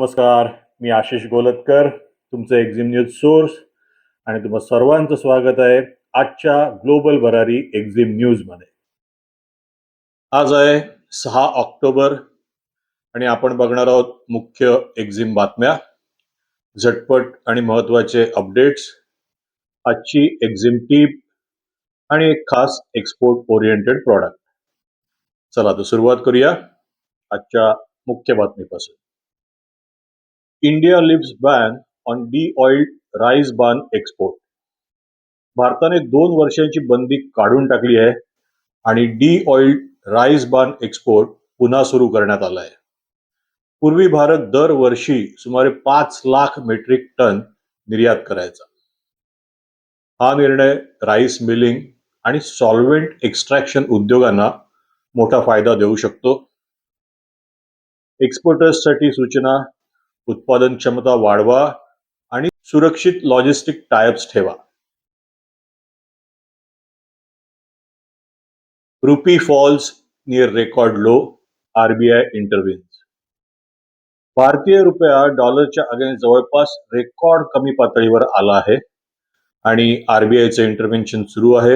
नमस्कार मी आशिष गोलतकर तुमचं Exim news source आणि तुम्हा सर्वांचं स्वागत आहे आजच्या ग्लोबल भरारी एक्झिम न्यूजमध्ये आज आहे सहा ऑक्टोबर आणि आपण बघणार आहोत मुख्य एक्झिम बातम्या झटपट आणि महत्त्वाचे अपडेट्स आजची एक्झिम टीप आणि एक खास एक्सपोर्ट ओरिएंटेड प्रॉडक्ट चला तर सुरुवात करूया आजच्या मुख्य बातमीपासून. India lives ban on deoiled rice ban export भारताने दोन वर्षांची बंदी काढून टाकली आहे आणि डी ऑइल्ड राईस बान एक्सपोर्ट पुन्हा सुरू करण्यात आला आहे. पूर्वी भारत दरवर्षी सुमारे पाच लाख मेट्रिक टन निर्यात करायचा. हा निर्णय राईस मिलिंग आणि सॉल्वेंट एक्स्ट्रॅक्शन उद्योगांना मोठा फायदा देऊ शकतो. एक्सपोर्टर्ससाठी सूचना उत्पादन क्षमता वाढवा आणि सुरक्षित लॉजिस्टिक टायप्स ठेवा. Rupee falls near record low RBI intervenes भारतीय रुपया डॉलरच्या अगेन्स्ट जवळपास रेकॉर्ड कमी पातळीवर आला आहे आणि आरबीआयचं इंटरव्हेन्शन सुरू आहे.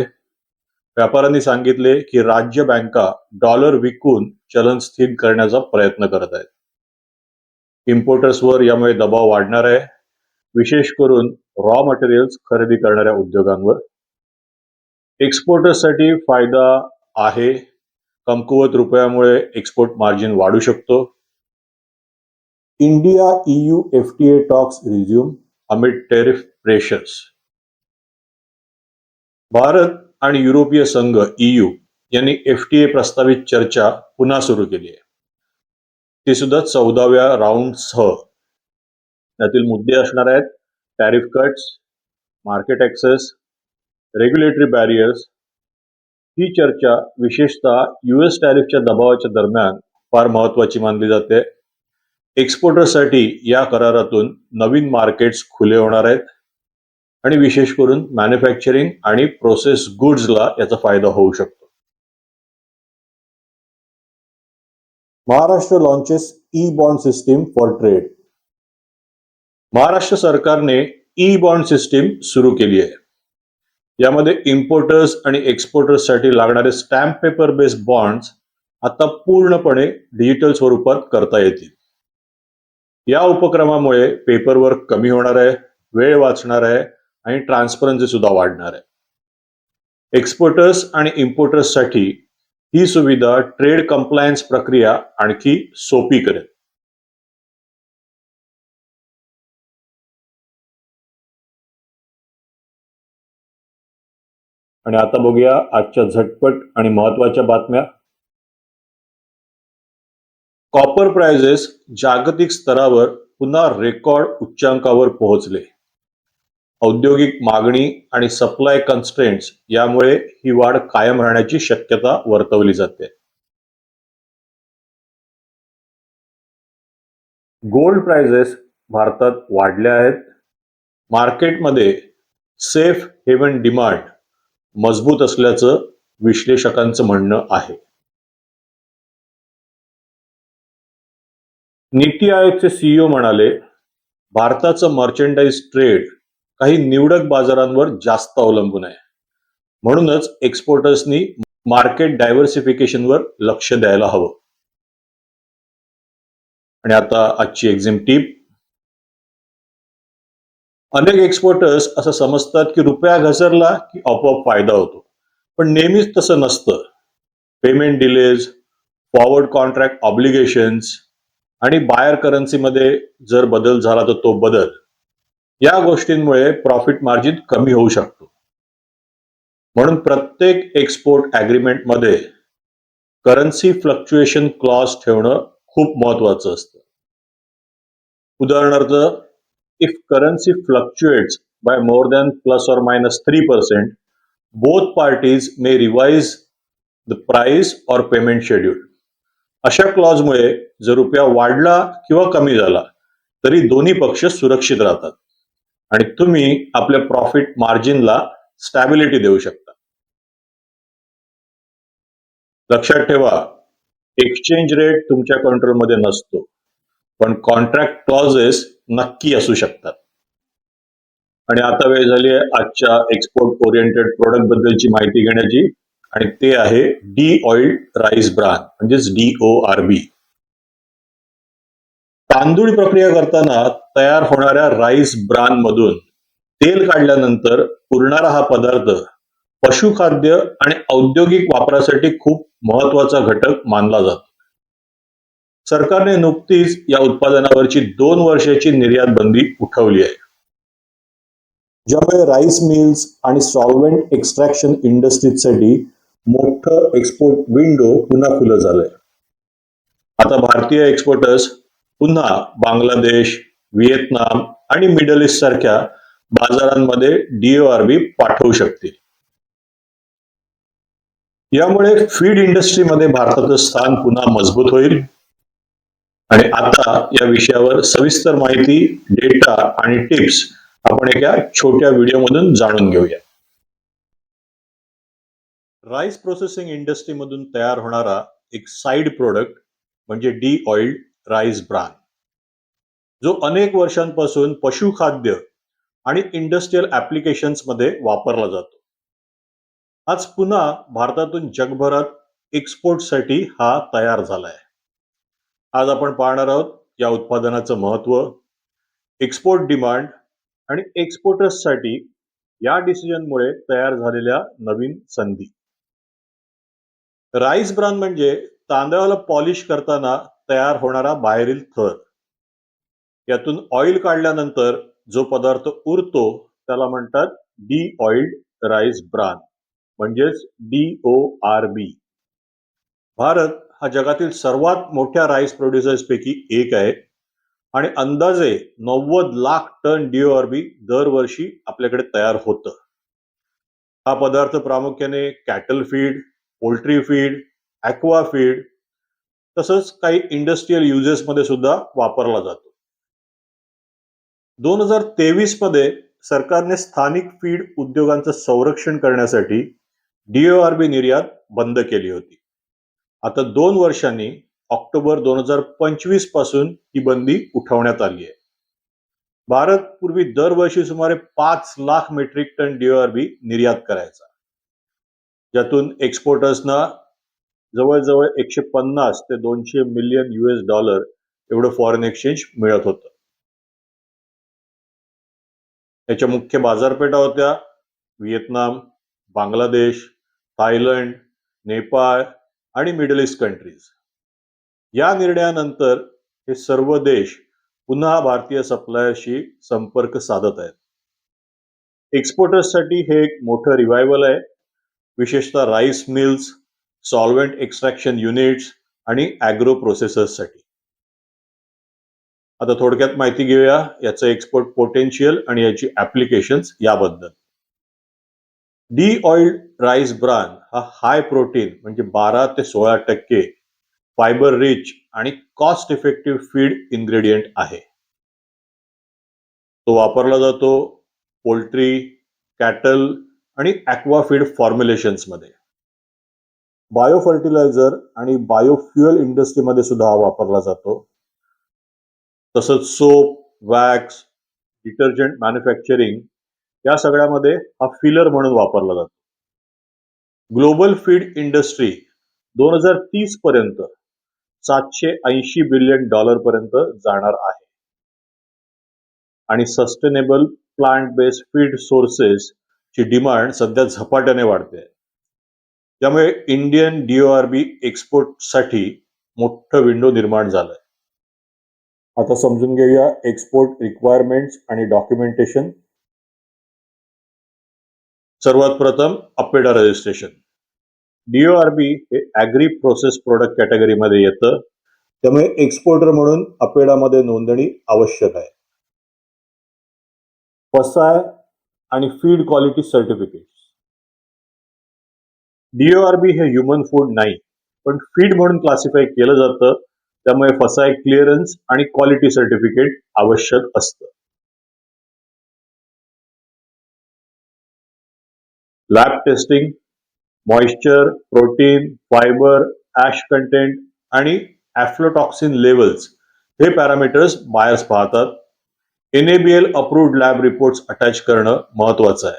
व्यापाऱ्यांनी सांगितले की राज्य बँका डॉलर विकून चलन स्थिर करण्याचा प्रयत्न करत आहेत. इम्पोर्टर्सवर यामुळे दबाव वाढणार आहे. विशेष करून रॉ मटेरियल्स खरेदी करणाऱ्या उद्योगांवर. एक्सपोर्टर्ससाठी फायदा आहे. कमकुवत रुपयामुळे एक्सपोर्ट मार्जिन वाढू शकतो. India EU F T A talks resume amid tariff pressures Bharat आणि युरोपीय संघ ईयू यांनी एफ टी ए प्रस्तावित चर्चा पुन्हा सुरू केली आहे. ती सुद्धा चौदाव्या राऊंडसह त्यातील मुद्दे असणार आहेत tariff cuts market access regulatory barriers ही चर्चा विशेषतः युएस टॅरिफच्या दबावाच्या दरम्यान फार महत्वाची मानली जाते. एक्सपोर्टरसाठी या करारातून नवीन मार्केट्स खुले होणार आहेत. आणि विशेष करून मॅन्युफॅक्चरिंग आणि प्रोसेस गुड्सला याचा फायदा होऊ शकतो. Maharashtra launches e bond system for trade Maharashtra सरकारने ई बॉन्ड सिस्टीम सुरू केली आहे. यामध्ये इम्पोर्टर्स आणि एक्सपोर्टर्ससाठी लागणारे स्टॅम्प पेपर बेस्ड बॉन्ड्स आता पूर्णपणे डिजिटल स्वरूपात करता येतील. या उपक्रमामुळे पेपरवर्क कमी होणार आहे वेळ वाचणार आहे आणि ट्रान्सपरन्सी सुद्धा वाढणार आहे. एक्सपोर्टर्स आणि इम्पोर्टर्ससाठी ही सुविधा ट्रेड कंप्लायन्स प्रक्रिया आणखी सोपी करेल. आणि आता बघूया आजच्या झटपट आणि महत्त्वाच्या बातम्या. कॉपर प्राइजेस जागतिक स्तरावर पुन्हा रेकॉर्ड उच्चांकावर पोहोचले. औद्योगिक मागणी आणि सप्लाय कन्स्ट्रेंट्स यामुळे ही वाढ कायम राहण्याची शक्यता वर्तवली जाते. गोल्ड प्राइजेस भारतात वाढल्या आहेत. मार्केटमध्ये सेफ हेवन डिमांड मजबूत असल्याचं विश्लेषकांचं म्हणणं आहे. नीती आयोगचे सीईओ म्हणाले भारताचं मर्चेंडाईज ट्रेड काही निवडक बाजारांवर जास्त अवलंबून आहे. म्हणूनच एक्सपोर्टर्सनी मार्केट डायव्हर्सिफिकेशनवर लक्ष द्यायला हवं. आणि आता आजची एक्झिम टीप अनेक एक्सपोर्टर्स असं समजतात की रुपया घसरला की आपोआप फायदा होतो. पण नेहमीच तसं नसतं. Payment delays forward contract obligations आणि बायर करन्सीमध्ये जर बदल झाला तर तो बदल. या गोष्टींमुळे प्रॉफिट मार्जिन कमी होऊ शकतो. म्हणून प्रत्येक एक्सपोर्ट ॲग्रीमेंटमध्ये करन्सी फ्लक्च्युएशन क्लॉज ठेवणं खूप महत्वाचं असतं. उदाहरणार्थ if currency fluctuates by more than plus or minus three percent both parties may revise the price or payment schedule अशा क्लॉजमुळे जर रुपया वाढला किंवा कमी झाला तरी दोन्ही पक्ष सुरक्षित राहतात. आणि तुम्ही आपल्या प्रॉफिट मार्जिनला स्टॅबिलिटी देऊ शकता. लक्षात ठेवा एक्सचेंज रेट तुमच्या कंट्रोलमध्ये नसतो पण कॉन्ट्रॅक्ट क्लॉजेस नक्की असू शकतात. आणि आता वेळ झाली आहे आजच्या एक्सपोर्ट ओरिएंटेड प्रोडक्ट बद्दलची माहिती घेण्याची आणि ते आहे डी ऑइल राईस ब्रान म्हणजेच डी ओ आर बी तांदूळ प्रक्रिया करताना तयार होणाऱ्या राईस ब्रान मधून तेल काढल्यानंतर उरणारा हा पदार्थ पशुखाद्य आणि औद्योगिक वापरासाठी खूप महत्त्वाचा घटक मानला जातो. सरकारने नुकतीच या उत्पादनावरची दोन वर्षाची निर्यात बंदी उठवली आहे. ज्यामुळे राईस मिल्स आणि सॉल्वेंट एक्स्ट्रॅक्शन इंडस्ट्रीजसाठी मोठं एक्सपोर्ट विंडो पुन्हा खुलं झालंय. आता भारतीय एक्सपोर्टर्स पुन्हा बांगलादेश व्हिएतनाम आणि मिडल ईस्ट सारख्या बाजारांमध्ये डीओआरबी पाठवू शकतील यामुळे फीड इंडस्ट्रीमध्ये भारताचं स्थान पुन्हा मजबूत होईल. आणि आता या विषयावर सविस्तर माहिती डेटा आणि टिप्स आपण एका छोट्या व्हिडिओमधून जाणून घेऊया. राईस प्रोसेसिंग इंडस्ट्रीमधून तयार होणारा एक साइड प्रोडक्ट म्हणजे डी ऑइल्ड राईस ब्रान. जो अनेक वर्षांपासून पशुखाद्य आणि इंडस्ट्रीयल ॲप्लिकेशन्समध्ये वापरला जातो. आज पुन्हा भारतातून जगभरात एक्सपोर्टसाठी हा तयार झालाय. आज आपण पाहणार आहोत या उत्पादनाचं महत्त्व एक्सपोर्ट डिमांड आणि एक्सपोर्टर्ससाठी या डिसिजनमुळे तयार झालेल्या नवीन संधी. राईस ब्रान म्हणजे तांदळाला पॉलिश करताना तयार होणारा बाहेरील थर. यातून ऑइल काढल्यानंतर जो पदार्थ उरतो त्याला म्हणतात डी ऑइल्ड राईस ब्रान म्हणजेच D O R B Bharat हा जगातील सर्वात मोठ्या राईस प्रोड्युसर्स पैकी एक आहे आणि अंदाजे नव्वद लाख टन डीओआरबी दरवर्षी आपल्याकडे तयार होतं. हा पदार्थ प्रामुख्याने cattle feed poultry feed aqua feed तसंच काही इंडस्ट्रीयल युजेसमध्ये सुद्धा वापरला जातो. दोन हजार तेवीसमध्ये सरकारने स्थानिक फीड उद्योगांचं संरक्षण करण्यासाठी डीओआरबी निर्यात बंद केली होती. आता दोन वर्षांनी ऑक्टोबर दोन हजार पंचवीसपासून ही बंदी उठवण्यात आली आहे. भारत पूर्वी दरवर्षी सुमारे पाच लाख मेट्रिक टन डीओआरबी निर्यात करायचा. ज्यातून एक्सपोर्टर्सना जवळजवळ एकशे पन्नास ते दोनशे मिलियन युएस डॉलर एवढं फॉरेन एक्सचेंज मिळत होतं. याच्या मुख्य बाजारपेठा होत्या व्हिएतनाम बांगलादेश थायलंड नेपाळ आणि मिडल ईस्ट कंट्रीज या निर्णयानंतर हे सर्व देश पुन्हा भारतीय सप्लायरशी संपर्क साधत आहेत. एक्सपोर्टर्ससाठी हे एक मोठं रिव्हायवल आहे. विशेषतः rice mills solvent extraction units आणि ॲग्रो प्रोसेसर्ससाठी आता थोडक्यात माहिती घेऊया याचं एक्सपोर्ट पोटेन्शियल आणि याची ऍप्लिकेशन्स याबद्दल. डी ऑइल राईस ब्रान हा हाय प्रोटीन म्हणजे बारा ते सोळा टक्के फायबर रिच आणि कॉस्ट इफेक्टिव्ह फीड इन्ग्रेडियंट आहे. तो वापरला जातो पोल्ट्री कॅटल आणि ॲक्वा फीड फॉर्म्युलेशन्समध्ये बायो फर्टिलायझर आणि बायोफ्युएल इंडस्ट्रीमध्ये सुद्धा हा वापरला जातो. तसंच सोप वॅक्स डिटर्जंट मॅन्युफॅक्चरिंग या सगळ्यामध्ये हा फिलर म्हणून वापरला जातो. ग्लोबल फीड इंडस्ट्री दोन हजार तीस पर्यंत सातशे ऐंशी बिलियन डॉलर पर्यंत जाणार आहे. आणि sustainable plant based feed sources ची डिमांड सध्या झपाट्याने वाढते त्यामुळे इंडियन डीओआरबी एक्सपोर्टसाठी मोठं विंडो निर्माण झालंय. आता समजून घेऊया एक्सपोर्ट रिक्वायरमेंट्स आणि डॉक्युमेंटेशन सर्वात प्रथम अपेडा रजिस्ट्रेशन डीओआरबी हे ॲग्री प्रोसेस प्रोडक्ट कॅटेगरीमध्ये येतं. त्यामुळे एक्सपोर्टर म्हणून अपेडामध्ये नोंदणी आवश्यक आहे. पसाय आणि फीड क्वालिटी सर्टिफिकेट डीओआरबी हे ह्युमन फूड नाही पण फीड म्हणून क्लासिफाय केलं जातं. त्यामुळे फसाय क्लिअरन्स आणि क्वालिटी सर्टिफिकेट आवश्यक असतं. Lab testing moisture protein fibre ash content आणि ॲफ्लोटॉक्सिन लेवल्स हे पॅरामीटर्स बायर्स पाहतात. NABL approved lab reports attach करणं महत्वाचं आहे.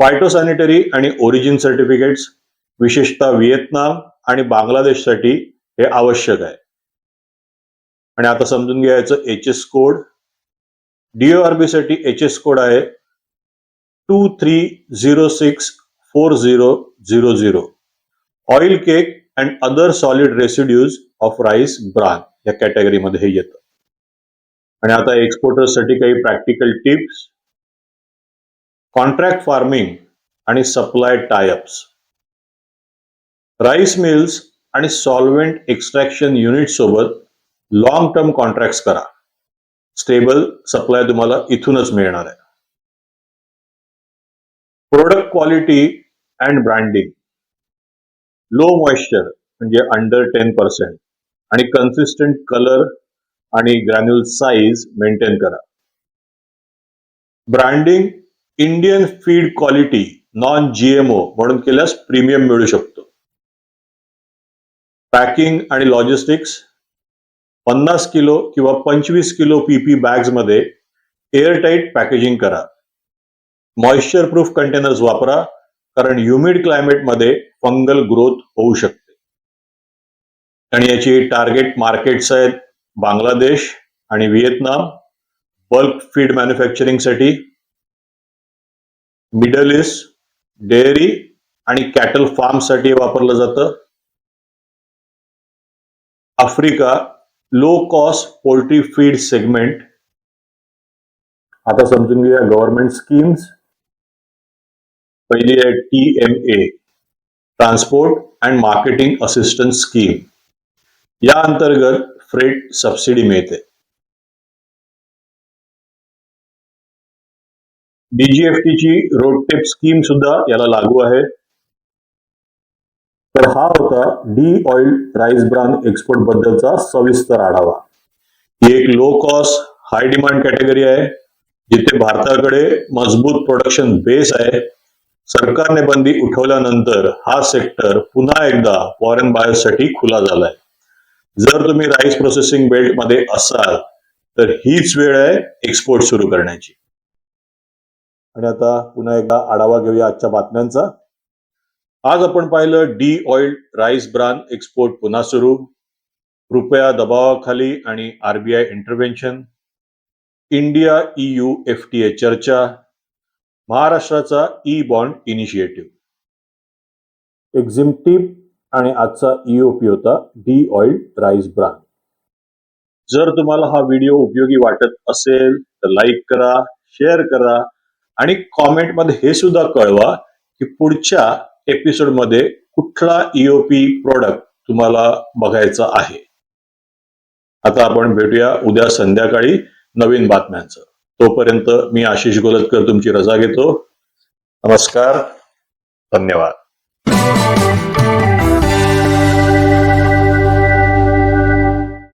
फायटोसॅनिटरी आणि ओरिजिन सर्टिफिकेट्स विशेषतः व्हिएतनाम आणि बांगलादेशसाठी हे आवश्यक आहे. आणि आता समजून घ्यायचं एच एस कोड डीओआरबी साठी एच एस कोड आहे two three zero six four zero zero zero oil cake and other solid residues of rice bran या कॅटेगरीमध्ये हे येतं. आणि आता एक्सपोर्टर्ससाठी काही प्रॅक्टिकल टिप्स कॉन्ट्रॅक्ट फार्मिंग आणि supply tie ups. Rice mills आणि सॉल्व्हेंट एक्स्ट्रॅक्शन युनिट सोबत लॉंग टर्म कॉन्ट्रॅक्ट करा. स्टेबल सप्लाय तुम्हाला इथूनच मिळणार आहे. Product quality and branding low moisture म्हणजे अंडर टेन पर्सेंट आणि कन्सिस्टंट कलर आणि ग्रॅन्युल साईज मेंटेन करा. Branding Indian feed quality non GMO म्हणून केल्यास प्रीमियम मिळू शकतो. पॅकिंग आणि लॉजिस्टिक्स पन्नास किलो किंवा पंचवीस किलो पीपी बॅग्समध्ये एअरटाईट पॅकेजिंग करा. मॉइश्चर प्रूफ कंटेनर्स वापरा कारण ह्युमिड क्लायमेटमध्ये फंगल ग्रोथ होऊ शकते. आणि याची टार्गेट मार्केट्स आहेत बांगलादेश आणि व्हिएतनाम. बल्क फीड मॅन्युफॅक्चरिंगसाठी मिडल ईस्ट डेअरी आणि कॅटल फार्मसाठी वापरलं जातं. Africa low cost poultry feed segment आता समजून घेऊया गव्हर्नमेंट स्कीम्स पहिली आहे T M A transport and marketing assistance scheme या अंतर्गत फ्रेट सबसिडी मिळते. डीजीएफटीची रोड टेप स्कीम सुद्धा याला लागू आहे. तर हा होता de oil rice bran export बद्दलचा सविस्तर आढावा. ही एक low cost high demand category आहे जिथे भारताकडे मजबूत प्रोडक्शन बेस आहे. सरकारने बंदी उठवल्यानंतर हा सेक्टर पुन्हा एकदा फॉरेन बायर्ससाठी खुला झालाय. जर तुम्ही राईस प्रोसेसिंग बेल्टमध्ये असाल तर हीच वेळ आहे एक्सपोर्ट सुरू करण्याची. आणि आता पुन्हा एकदा आढावा घेऊया आजच्या बातम्यांचा. आज आपण पाहिलं de oil rice bran export पुन्हा सुरू. रुपया दबावाखाली आणि RBI intervention India EU F T A चर्चा. महाराष्ट्राचा e bond initiative exim tip आणि आजचा ईओपी होता डी ऑइल राईस ब्रान. जर तुम्हाला हा व्हिडिओ उपयोगी वाटत असेल तर लाईक करा शेअर करा आणि कॉमेंटमध्ये हे सुद्धा कळवा की पुढच्या एपिसोडमध्ये कुठला ईओपी प्रोडक्ट तुम्हाला बघायचा आहे. आता आपण भेटूया उद्या संध्याकाळी नवीन बातम्यांचं. तोपर्यंत मी आशिष गोलतकर तुमची रजा घेतो. नमस्कार. धन्यवाद.